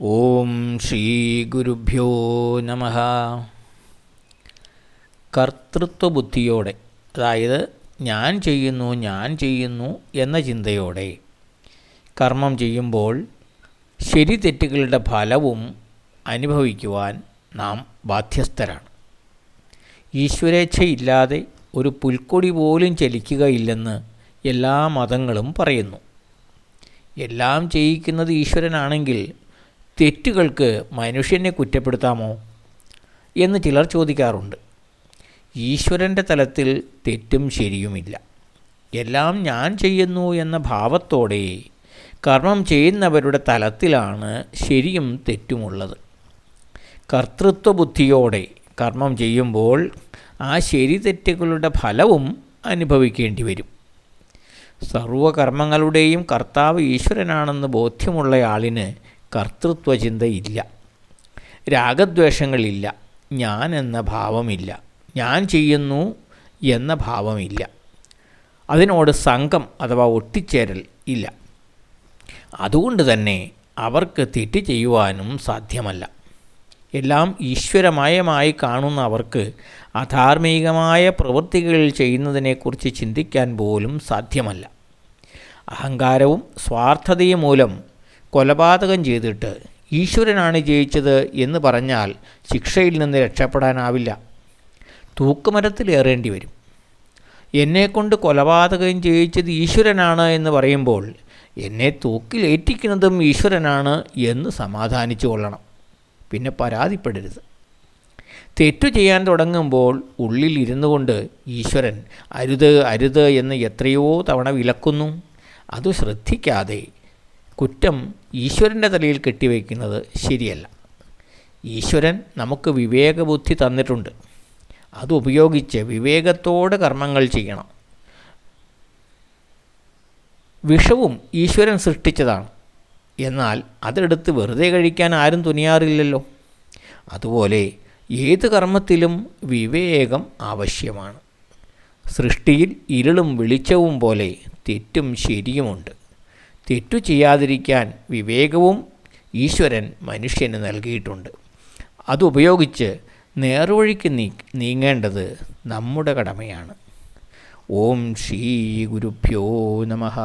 ഓം ശ്രീ ഗുരുഭ്യോ നമ. കർത്തൃത്വബുദ്ധിയോടെ അതായത് ഞാൻ ചെയ്യുന്നു ഞാൻ ചെയ്യുന്നു എന്ന ചിന്തയോടെ കർമ്മം ചെയ്യുമ്പോൾ ശരി തെറ്റുകളുടെ ഫലവും അനുഭവിക്കുവാൻ നാം ബാധ്യസ്ഥരാണ്. ഈശ്വരേച്ഛയില്ലാതെ ഒരു പുൽക്കൊടി പോലും ചലിക്കുകയില്ലെന്ന് എല്ലാ മതങ്ങളും പറയുന്നു. എല്ലാം ചെയ്യിക്കുന്നത് ഈശ്വരനാണെങ്കിൽ തെറ്റുകൾക്ക് മനുഷ്യനെ കുറ്റപ്പെടുത്താമോ എന്ന് ചിലർ ചോദിക്കാറുണ്ട്. ഈശ്വരന്റെ തലത്തിൽ തെറ്റും ശരിയുമില്ല. എല്ലാം ഞാൻ ചെയ്യുന്നു എന്ന ഭാവത്തോടെ കർമ്മം ചെയ്യുന്നവരുടെ തലത്തിലാണ് ശരിയും തെറ്റുമുള്ളത്. കർത്തൃത്വ ബുദ്ധിയോടെ കർമ്മം ചെയ്യുമ്പോൾ ആ ശരി തെറ്റുകളുടെ ഫലവും അനുഭവിക്കേണ്ടി വരും. സർവകർമ്മങ്ങളുടെയും കർത്താവ് ഈശ്വരനാണെന്ന് ബോധ്യമുള്ളയാളിന് കർത്തൃത്വചിന്തയില്ല. രാഗദ്വേഷങ്ങളില്ല. ഞാൻ എന്ന ഭാവമില്ല. ഞാൻ ചെയ്യുന്നു എന്ന ഭാവമില്ല. അതിനോട് സംഘം അഥവാ ഒട്ടിച്ചേരൽ ഇല്ല. അതുകൊണ്ട് തന്നെ അവർക്ക് തെറ്റ് ചെയ്യുവാനും സാധ്യമല്ല. എല്ലാം ഈശ്വരമയമായി കാണുന്ന അവർക്ക് അധാർമികമായ പ്രവൃത്തികൾ ചെയ്യുന്നതിനെക്കുറിച്ച് ചിന്തിക്കാൻ പോലും സാധ്യമല്ല. അഹങ്കാരവും സ്വാർത്ഥതയും മൂലം കൊലപാതകം ചെയ്തിട്ട് ഈശ്വരനാണ് ജയിച്ചത് എന്ന് പറഞ്ഞാൽ ശിക്ഷയിൽ നിന്ന് രക്ഷപ്പെടാനാവില്ല. തൂക്കുമരത്തിലേറേണ്ടി വരും. എന്നെക്കൊണ്ട് കൊലപാതകം ചെയ്യിച്ചത് ഈശ്വരനാണ് എന്ന് പറയുമ്പോൾ എന്നെ തൂക്കിലേറ്റിക്കുന്നതും ഈശ്വരനാണ് എന്ന് സമാധാനിച്ചു കൊള്ളണം. പിന്നെ പരാതിപ്പെടരുത്. തെറ്റു ചെയ്യാൻ തുടങ്ങുമ്പോൾ ഉള്ളിൽ ഇരുന്നു കൊണ്ട് ഈശ്വരൻ അരുത് അരുത് എന്ന് എത്രയോ തവണ വിലക്കുന്നു. അത് ശ്രദ്ധിക്കാതെ കുറ്റം ഈശ്വരന്റെ തലയിൽ കെട്ടിവയ്ക്കുന്നത് ശരിയല്ല. ഈശ്വരൻ നമുക്ക് വിവേകബുദ്ധി തന്നിട്ടുണ്ട്. അതുപയോഗിച്ച് വിവേകത്തോടെ കർമ്മങ്ങൾ ചെയ്യണം. വിഷവും ഈശ്വരൻ സൃഷ്ടിച്ചതാണ്. എന്നാൽ അതെടുത്ത് വെറുതെ കഴിക്കാൻ ആരും തുനിയാറില്ലല്ലോ. അതുപോലെ ഏത് കർമ്മത്തിലും വിവേകം ആവശ്യമാണ്. സൃഷ്ടിയിൽ ഇരുളും വെളിച്ചവും പോലെ തെറ്റും ശരിയുമുണ്ട്. തെറ്റു ചെയ്യാതിരിക്കാൻ വിവേകവും ഈശ്വരൻ മനുഷ്യന് നൽകിയിട്ടുണ്ട്. അതുപയോഗിച്ച് നേർവഴിക്ക് നീ നീങ്ങേണ്ടത് നമ്മുടെ കടമയാണ്. ഓം ശ്രീ ഗുരുഭ്യോ നമഃ.